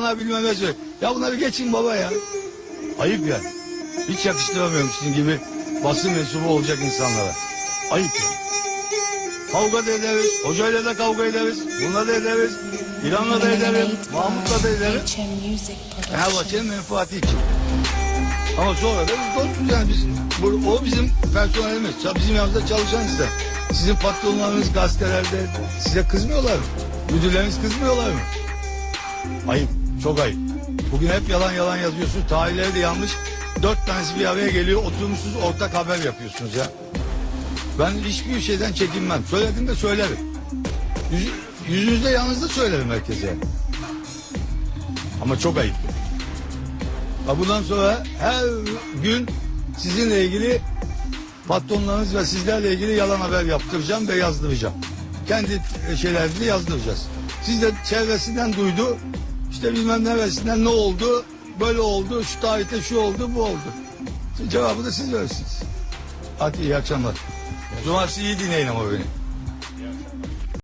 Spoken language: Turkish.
Bana bilmem ne söyle. Ya bunları geçin baba ya. Ayıp ya. Hiç yakıştıramıyorum sizin gibi basın mensubu olacak insanlara. Ayıp ya. Kavga da ederiz. Hocayla da kavga ederiz. Bununla da ederiz. İran'la da ederim. Mahmut'la da Production. Fenerbahçe'nin menfaati için. Ama sonra da biz dostuz yani biz, bu- o bizim personelimiz, bizim yanımızda çalışan insan. Sizin patronlarınız gazetelerde size kızmıyorlar mı? Müdürleriniz kızmıyorlar mı? Ayıp, çok ayıp. Bugün hep yalan yalan yazıyorsunuz, tarihleri de yanlış. Dört tanesi bir araya geliyor, oturmuşsunuz ortak haber yapıyorsunuz ya. Ben hiçbir şeyden çekinmem. Söyledim de söylerim. Yüz, yüzünüzde yalnız da söylerim herkese. Ama çok ayıp. Ha bundan sonra her gün sizinle ilgili patronlarınız ve sizlerle ilgili yalan haber yaptıracağım ve yazdıracağım. Kendi şeylerinizi yazdıracağız. Siz de çevresinden duydu. İşte bilmem neresinden ne oldu, böyle oldu, şu tarihte şu oldu, bu oldu. Şimdi cevabı da siz verirsiniz. Hadi iyi akşamlar. Cumartesi iyi dinleyin ama beni.